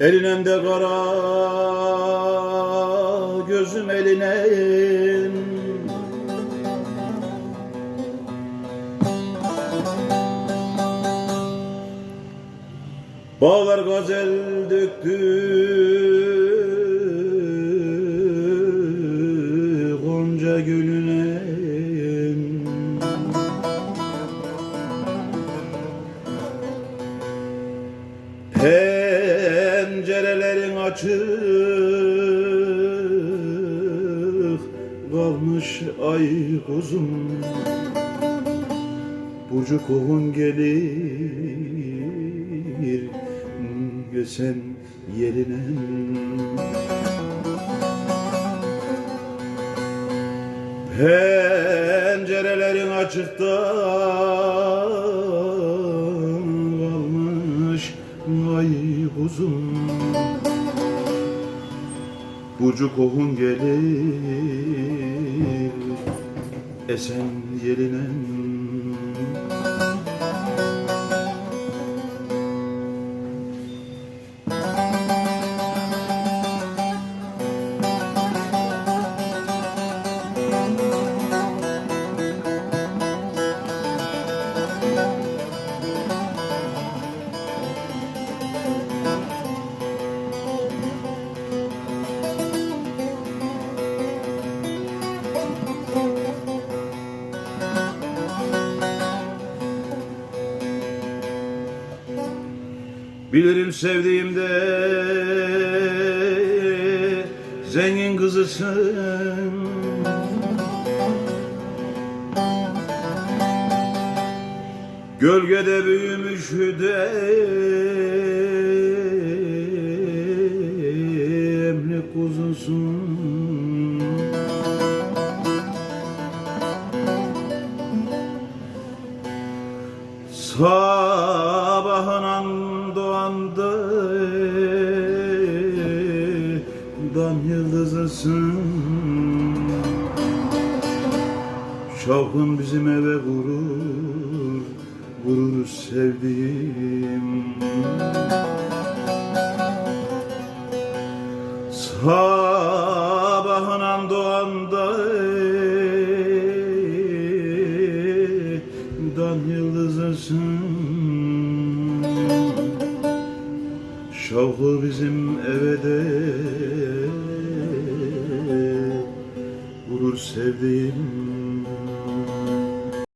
Elinen de kara gözüm eline. Bağlar gazel döktü açık Kalmış ay kuzum. Burcu kovun gelir Gösen yerine. Pencerelerin açıkta kalmış ay kuzum Burcu kohun gelir esen yerine Bilirim sevdiğimde zengin kızısın. Gölgede büyümüş de emli kuzusun. Sabahın yıldızısın Şavkın bizim eve vurur Vurur sevdiğim. Sabahın doğanda Dan yıldızısın. Şavkı bizim eve de sevdiğim